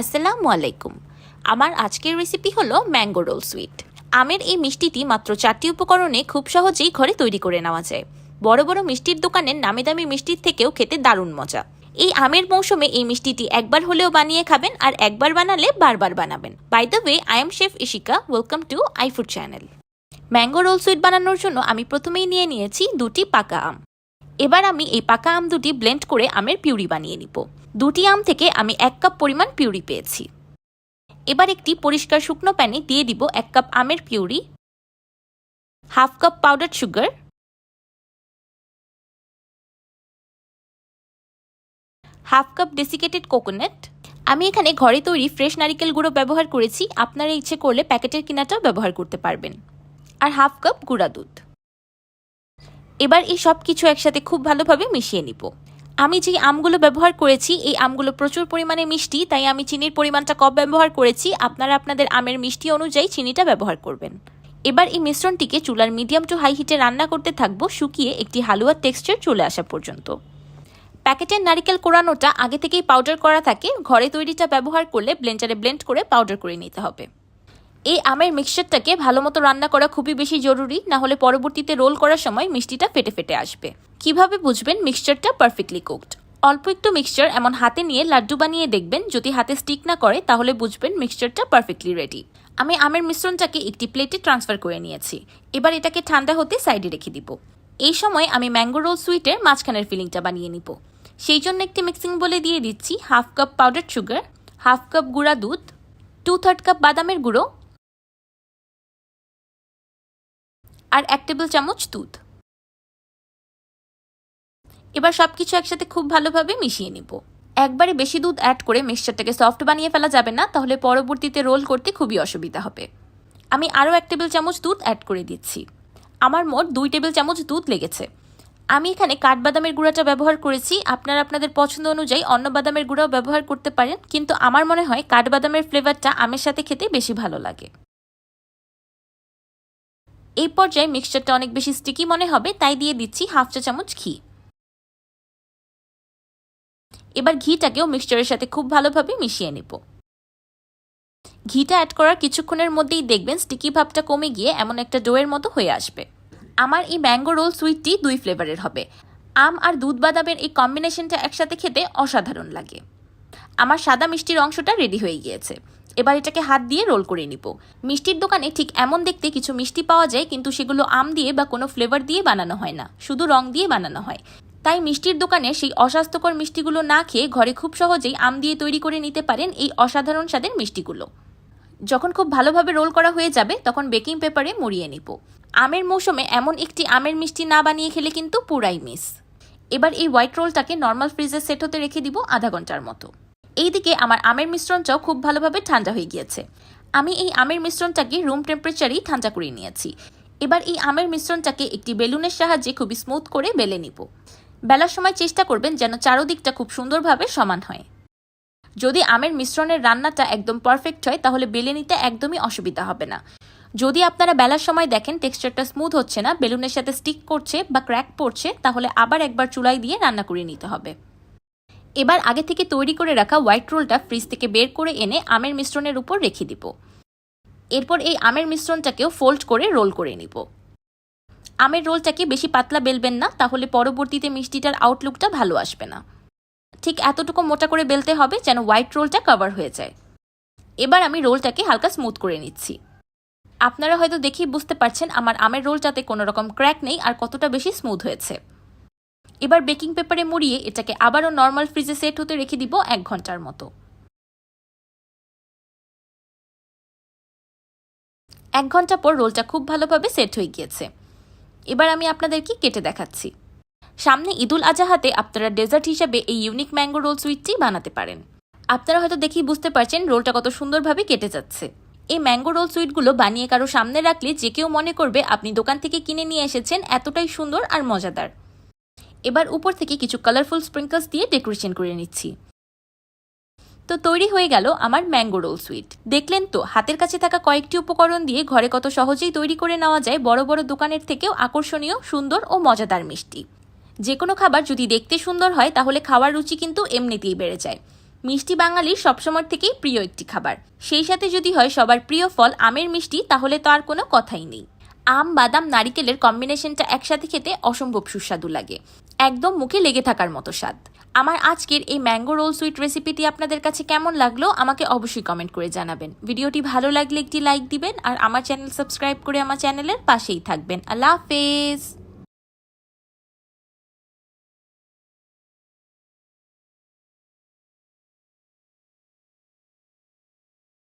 আসসালামু আলাইকুম আমার আজকের রেসিপি হলো ম্যাঙ্গো রোল সুইট আমের এই মিষ্টিটি মাত্র চারটি উপকরণে খুব সহজেই ঘরে তৈরি করে নেওয়া যায়। বড় বড় মিষ্টির দোকানের নামি দামি মিষ্টির থেকেও খেতে দারুণ মজা। এই আমের মৌসুমে এই মিষ্টিটি একবার হলেও বানিয়ে খাবেন আর একবার বানালে বারবার বানাবেন। By the way I am chef Ishika welcome to iFood channel mango roll sweet বানানোর জন্য আমি প্রথমেই নিয়ে নিয়েছি দুটি পাকা আম। এবার আমি এই পাকা আম দুটি ব্লেন্ড করে আমের পিউরি বানিয়ে নিব। দুটি আম থেকে আমি এক কাপ পরিমাণ পিউরি পেয়েছি। এবার একটি পরিষ্কার শুকনো প্যানে দিয়ে দিব এক কাপ আমের puree, half cup powder sugar, half cup desiccated coconut. আমি এখানে ঘরে তৈরি ফ্রেশ নারিকেল গুঁড়ো ব্যবহার করেছি, আপনারা ইচ্ছে করলে প্যাকেটের কিনাটাও ব্যবহার করতে পারবেন। আর হাফ কাপ গুঁড়া দুধ। এবার এই সব কিছু একসাথে খুব ভালোভাবে মিশিয়ে নিব। আমি যে আমগুলো ব্যবহার করেছি, এই আমগুলো প্রচুর পরিমাণে মিষ্টি, তাই আমি চিনির পরিমাণটা কম ব্যবহার করেছি। আপনারা আপনাদের আমের মিষ্টি অনুযায়ী চিনিটা ব্যবহার করবেন। এবার এই মিশ্রণটিকে চুলার মিডিয়াম টু হাই হিটে রান্না করতে থাকব, শুকিয়ে একটি হালুয়ার টেক্সচার চলে আসা পর্যন্ত। প্যাকেটের নারিকেল কোরানোটা আগে থেকেই পাউডার করা থাকে, ঘরে তৈরিটা ব্যবহার করলে ব্লেন্ডারে ব্লেন্ড করে পাউডার করে নিতে হবে। এই আমের মিক্সচারটাকে ভালো মতো রান্না করা খুবই বেশি জরুরি, না হলে পরবর্তীতে রোল করার সময় মিষ্টিটা ফেটে ফেটে আসবে। কীভাবে বুঝবেন মিক্সচারটা পারফেক্টলি কুকড অল্প একটু মিক্সচার এমন হাতে নিয়ে লাড্ডু বানিয়ে দেখবেন, যদি হাতে স্টিক না করে, তাহলে বুঝবেন মিক্সচারটা পারফেক্টলি রেডি আমি আমের মিশ্রণটাকে একটি প্লেটে ট্রান্সফার করে নিয়েছি। এবার এটাকে ঠান্ডা হতে সাইডে রেখে দিব। এই সময় আমি ম্যাঙ্গো রোল সুইটের মাঝখানের ফিলিংটা বানিয়ে নিব। সেই জন্য একটি মিক্সিং বলে দিয়ে দিচ্ছি half cup powder sugar half cup গুঁড়া দুধ টু থার্ড কাপ বাদামের গুঁড়ো আর এক টেবিল চামচ দুধ। এবার সব কিছু একসাথে খুব ভালোভাবে মিশিয়ে নিব। একবারে বেশি দুধ অ্যাড করে মিক্সচারটাকে সফট বানিয়ে ফেলা যাবে না, তাহলে পরবর্তীতে রোল করতে খুবই অসুবিধা হবে। আমি আরও এক টেবিল চামচ দুধ অ্যাড করে দিচ্ছি। আমার মোট দুই টেবিল চামচ দুধ লেগেছে। আমি এখানে কাঠবাদামের গুঁড়াটা ব্যবহার করেছি। আপনারা আপনাদের পছন্দ অনুযায়ী অন্য বাদামের গুঁড়াও ব্যবহার করতে পারেন, কিন্তু আমার মনে হয় কাঠবাদামের ফ্লেভারটা আমের সাথে খেতে বেশি ভালো লাগে। এই পর্যায়ে মিক্সচারটা অনেক বেশি স্টিকি মনে হবে, তাই দিয়ে দিচ্ছি হাফ চা চামচ ঘি। এবার ঘিটাকেও মিক্সচারের সাথে খুব ভালোভাবে মিশিয়ে নেব। ঘিটা অ্যাড করার কিছুক্ষণের মধ্যেই দেখবেন স্টিকি ভাবটা কমে গিয়ে এমন একটা ডোয়ের মতো হয়ে আসবে। আমার এই ম্যাঙ্গো রোল সুইটটি দুই ফ্লেভারের হবে। আম আর দুধ বাদামের এই কম্বিনেশনটা একসাথে খেতে অসাধারণ লাগে। আমার সাদা মিষ্টির অংশটা রেডি হয়ে গিয়েছে। এবার এটাকে হাত দিয়ে রোল করে নিব। মিষ্টির দোকানে ঠিক এমন দেখতে কিছু মিষ্টি পাওয়া যায়, কিন্তু সেগুলো আম দিয়ে বা কোনো ফ্লেভার দিয়ে বানানো হয় না, শুধু রং দিয়ে বানানো হয়। তাই মিষ্টির দোকানে সেই অস্বাস্থ্যকর মিষ্টিগুলো না খেয়ে ঘরে খুব সহজেই আম দিয়ে তৈরি করে নিতে পারেন এই অসাধারণ স্বাদের মিষ্টিগুলো। যখন খুব ভালোভাবে রোল করা হয়ে যাবে, তখন বেকিং পেপারে মুড়িয়ে নিব। আমের মৌসুমে এমন একটি আমের মিষ্টি না বানিয়ে খেলে কিন্তু পুরাই মিস। এবার এই হোয়াইট রোলটাকে নর্মাল ফ্রিজে সেট হতে রেখে দিব আধা ঘণ্টার মতো। এইদিকে আমার আমের মিশ্রণটাও খুব ভালোভাবে ঠান্ডা হয়ে গিয়েছে। আমি এই আমের মিশ্রণটাকে রুম টেম্পারেচারেই ঠান্ডা করে নিয়েছি। এবার এই আমের মিশ্রণটাকে একটি বেলুনের সাহায্যে খুবই স্মুথ করে বেলে নিব। বেলার সময় চেষ্টা করবেন যেন চারোদিকটা খুব সুন্দরভাবে সমান হয়। যদি আমের মিশ্রণের রান্নাটা একদম পারফেক্ট হয়, তাহলে বেলে নিতে একদমই অসুবিধা হবে না। যদি আপনারা বেলার সময় দেখেন টেক্সচারটা স্মুথ হচ্ছে না, বেলুনের সাথে স্টিক করছে বা ক্র্যাক পড়ছে, তাহলে আবার একবার চুলাই দিয়ে রান্না করে নিতে হবে। এবার আগে থেকে তৈরি করে রাখা হোয়াইট রোলটা ফ্রিজ থেকে বের করে এনে আমের মিশ্রণের উপর রেখে দিব। এরপর এই আমের মিশ্রণটাকেও ফোল্ড করে রোল করে নিব। আমের রোলটাকে বেশি পাতলা বেলবেন না, তাহলে পরবর্তীতে মিষ্টিটার আউটলুকটা ভালো আসবে না। ঠিক এতটুকু মোটা করে বেলতে হবে যেন হোয়াইট রোলটা কভার হয়ে যায়। এবার আমি রোলটাকে হালকা স্মুথ করে নিচ্ছি। আপনারা হয়তো দেখেই বুঝতে পারছেন, আমার আমের রোলটাতে কোনো রকম ক্র্যাক নেই আর কতটা বেশি স্মুথ হয়েছে। এবার বেকিং পেপারে মুড়িয়ে এটাকে আবারও নর্মাল ফ্রিজে সেট হতে রেখে দিব এক ঘণ্টার মতো। এক ঘণ্টা পর রোলটা খুব ভালোভাবে সেট হয়ে গিয়েছে। এবার আমি আপনাদেরকে কেটে দেখাচ্ছি। সামনে ঈদুল আজহাতে আপনারা ডেজার্ট হিসাবে এই ইউনিক ম্যাঙ্গো রোল সুইটটি বানাতে পারেন। আপনারা হয়তো দেখেই বুঝতে পারছেন রোলটা কত সুন্দরভাবে কেটে যাচ্ছে। এই ম্যাঙ্গো রোল সুইটগুলো বানিয়ে কারও সামনে রাখলে যে কেউ মনে করবে আপনি দোকান থেকে কিনে নিয়ে এসেছেন, এতটাই সুন্দর আর মজাদার। এবার উপর থেকে কিছু কালারফুল স্প্রিঙ্কলস দিয়ে ডেকোরেশন করে নিচ্ছি। তো তৈরি হয়ে গেল আমার ম্যাঙ্গো রোল সুইট দেখলেন তো, হাতের কাছে থাকা কয়েকটি উপকরণ দিয়ে ঘরে কত সহজেই তৈরি করে নেওয়া যায়, বড় বড় দোকানের থেকেও আকর্ষণীয়, সুন্দর ও মজাদার মিষ্টি। যে কোনো খাবার যদি দেখতে সুন্দর হয়, তাহলে খাওয়ার রুচি কিন্তু এমনিতেই বেড়ে যায়। মিষ্টি বাঙালির সবসময় থেকেই প্রিয় একটি খাবার। সেই সাথে যদি হয় সবার প্রিয় ফল, আমের মিষ্টি, তাহলে তো আর কোনো কথাই নেই। আম, বাদাম, নারিকেলের কম্বিনেশনটা একসাথে খেতে অসম্ভব সুস্বাদু লাগে। একদম মুখে লেগে থাকার মতো স্বাদ। আমার আজকের এই ম্যাঙ্গো রোল সুইট রেসিপিটি আপনাদের কাছে কেমন লাগল, আমাকে অবশ্যই কমেন্ট করে জানাবেন। ভিডিওটি ভালো লাগলে একটি লাইক দিবেন, আর আমার চ্যানেল সাবস্ক্রাইব করে আমার চ্যানেলের পাশেই থাকবেন। আল্লাহ হাফেজ!